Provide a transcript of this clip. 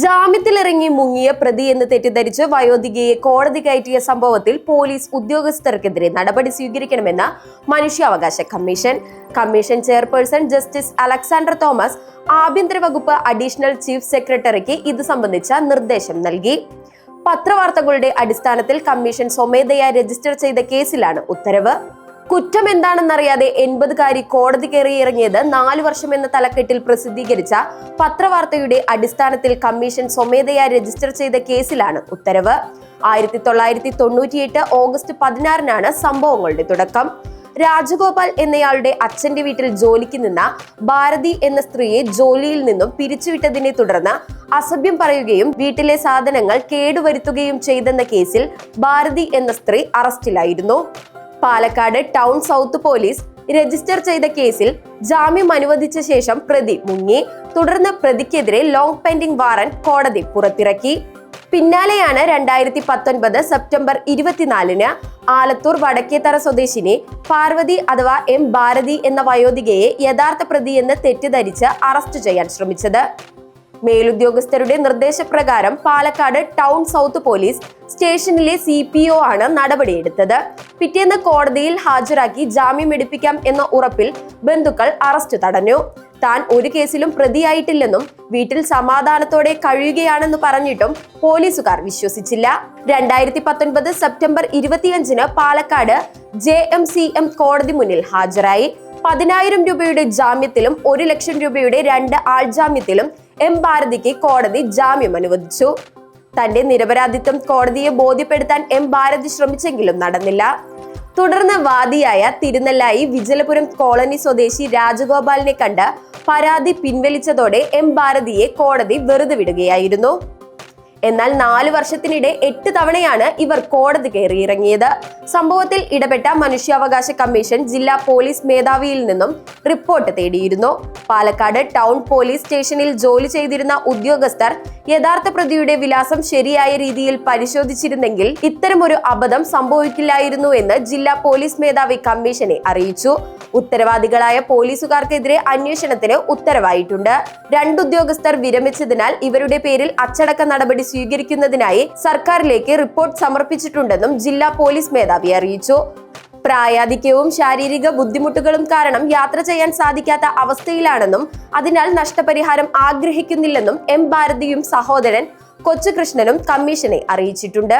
ജാമ്യത്തിലിറങ്ങി മുങ്ങിയ പ്രതി എന്ന് തെറ്റിദ്ധരിച്ച് വയോധികയെ കോടതി കയറ്റിയ സംഭവത്തിൽ പോലീസ് ഉദ്യോഗസ്ഥർക്കെതിരെ നടപടി സ്വീകരിക്കണമെന്ന് മനുഷ്യാവകാശ commission. Commission chairperson justice Alexander Thomas ആഭ്യന്തര വകുപ്പ് അഡീഷണൽ ചീഫ് സെക്രട്ടറിക്ക് ഇത് സംബന്ധിച്ച നിർദ്ദേശം നൽകി. പത്രവാർത്തകളുടെ അടിസ്ഥാനത്തിൽ കമ്മീഷൻ സ്വമേധയാ രജിസ്റ്റർ ചെയ്ത കേസിലാണ് ഉത്തരവ്. കുറ്റം എന്താണെന്നറിയാതെ എൺപതുകാരി കോടതി കയറി ഇറങ്ങിയത് നാലു വർഷം എന്ന തലക്കെട്ടിൽ പ്രസിദ്ധീകരിച്ച പത്രവാർത്തയുടെ അടിസ്ഥാനത്തിൽ കമ്മീഷൻ സ്വമേധയാ രജിസ്റ്റർ ചെയ്ത കേസിലാണ് ഉത്തരവ്. ആയിരത്തി തൊള്ളായിരത്തി തൊണ്ണൂറ്റിയെട്ട് ഓഗസ്റ്റ് പതിനാറിനാണ് സംഭവങ്ങളുടെ തുടക്കം. രാജഗോപാൽ എന്നയാളുടെ അച്ഛന്റെ വീട്ടിൽ ജോലിക്ക് നിന്ന ഭാരതി എന്ന സ്ത്രീയെ ജോലിയിൽ നിന്നും പിരിച്ചുവിട്ടതിനെ തുടർന്ന് അസഭ്യം പറയുകയും വീട്ടിലെ സാധനങ്ങൾ കേടുവരുത്തുകയും ചെയ്തെന്ന കേസിൽ ഭാരതി എന്ന സ്ത്രീ അറസ്റ്റിലായിരുന്നു. Palakkad town south police register ചെയ്ത കേസിൽ ജാമ്യം അനുവദിച്ച ശേഷം പ്രതി മുങ്ങി. തുടർന്ന് പ്രതിക്കെതിരെ ലോങ് പെൻഡിംഗ് വാറന്റ് കോടതി പുറത്തിറക്കി. പിന്നാലെയാണ് രണ്ടായിരത്തി പത്തൊൻപത് സെപ്റ്റംബർ ഇരുപത്തിനാലിന് ആലത്തൂർ വടക്കേത്തറ സ്വദേശിനി പാർവതി അഥവാ എം ഭാരതി എന്ന വയോധികയെ യഥാർത്ഥ പ്രതിയെന്ന് തെറ്റിദ്ധരിച്ച് അറസ്റ്റ് ചെയ്യാൻ ശ്രമിച്ചത്. മേലുദ്യോഗസ്ഥരുടെ നിർദ്ദേശപ്രകാരം പാലക്കാട് ടൗൺ സൗത്ത് പോലീസ് സ്റ്റേഷനിലെ സി പി ഒ ആണ് നടപടിയെടുത്തത്. പിറ്റേന്ന് കോടതിയിൽ ഹാജരാക്കി ജാമ്യം എടുപ്പിക്കാം എന്ന ഉറപ്പിൽ ബന്ധുക്കൾ അറസ്റ്റ് തടഞ്ഞു. താൻ ഒരു കേസിലും പ്രതിയായിട്ടില്ലെന്നും വീട്ടിൽ സമാധാനത്തോടെ കഴിയുകയാണെന്ന് പറഞ്ഞിട്ടും പോലീസുകാർ വിശ്വസിച്ചില്ല. രണ്ടായിരത്തി പത്തൊൻപത് സെപ്റ്റംബർ ഇരുപത്തിയഞ്ചിന് Palakkad J M C M കോടതി മുന്നിൽ ഹാജരായി. പതിനായിരം രൂപയുടെ ജാമ്യത്തിലും ഒരു ലക്ഷം രൂപയുടെ രണ്ട് ആൾജാമ്യത്തിലും എം ഭാരതിക്ക് കോടതി ജാമ്യം അനുവദിച്ചു. തന്റെ നിരപരാധിത്വം കോടതിയെ ബോധ്യപ്പെടുത്താൻ എം ഭാരതി ശ്രമിച്ചെങ്കിലും നടന്നില്ല. തുടർന്ന് വാദിയായ തിരുനെല്ലായി വിജലപുരം കോളനി സ്വദേശി രാജഗോപാലിനെ കണ്ട് പരാതി പിൻവലിച്ചതോടെ എം ഭാരതിയെ കോടതി വെറുതെ വിടുകയായിരുന്നു. എന്നാൽ നാലു വർഷത്തിനിടെ എട്ട് തവണയാണ് ഇവർ കോടതി കയറിയിറങ്ങിയത് സംഭവത്തിൽ ഇടപെട്ട മനുഷ്യാവകാശ കമ്മീഷൻ ജില്ലാ പോലീസ് മേധാവിയിൽ നിന്നും റിപ്പോർട്ട് തേടിയിരുന്നു. പാലക്കാട് ടൗൺ പോലീസ് സ്റ്റേഷനിൽ ജോലി ചെയ്തിരുന്ന ഉദ്യോഗസ്ഥർ യഥാർത്ഥ പ്രതിയുടെ വിലാസം ശരിയായ രീതിയിൽ പരിശോധിച്ചിരുന്നെങ്കിൽ ഇത്തരമൊരു അബദ്ധം സംഭവിക്കില്ലായിരുന്നു എന്ന് ജില്ലാ പോലീസ് മേധാവി കമ്മീഷനെ അറിയിച്ചു. ഉത്തരവാദികളായ പോലീസുകാർക്കെതിരെ അന്വേഷണത്തിന് ഉത്തരവായിട്ടുണ്ട്. രണ്ടുദ്യോഗസ്ഥർ വിരമിച്ചതിനാൽ ഇവരുടെ പേരിൽ അച്ചടക്ക നടപടി സ്വീകരിക്കുന്നതിനായി സർക്കാരിലേക്ക് റിപ്പോർട്ട് സമർപ്പിച്ചിട്ടുണ്ടെന്നും ജില്ലാ പോലീസ് മേധാവി അറിയിച്ചു. പ്രായാധിക്യവും ശാരീരിക ബുദ്ധിമുട്ടുകളും കാരണം യാത്ര ചെയ്യാൻ സാധിക്കാത്ത അവസ്ഥയിലാണെന്നും അതിനാൽ നഷ്ടപരിഹാരം ആഗ്രഹിക്കുന്നില്ലെന്നും എം ഭാരതിയും സഹോദരൻ കൊച്ചുകൃഷ്ണനും കമ്മീഷനെ അറിയിച്ചിട്ടുണ്ട്.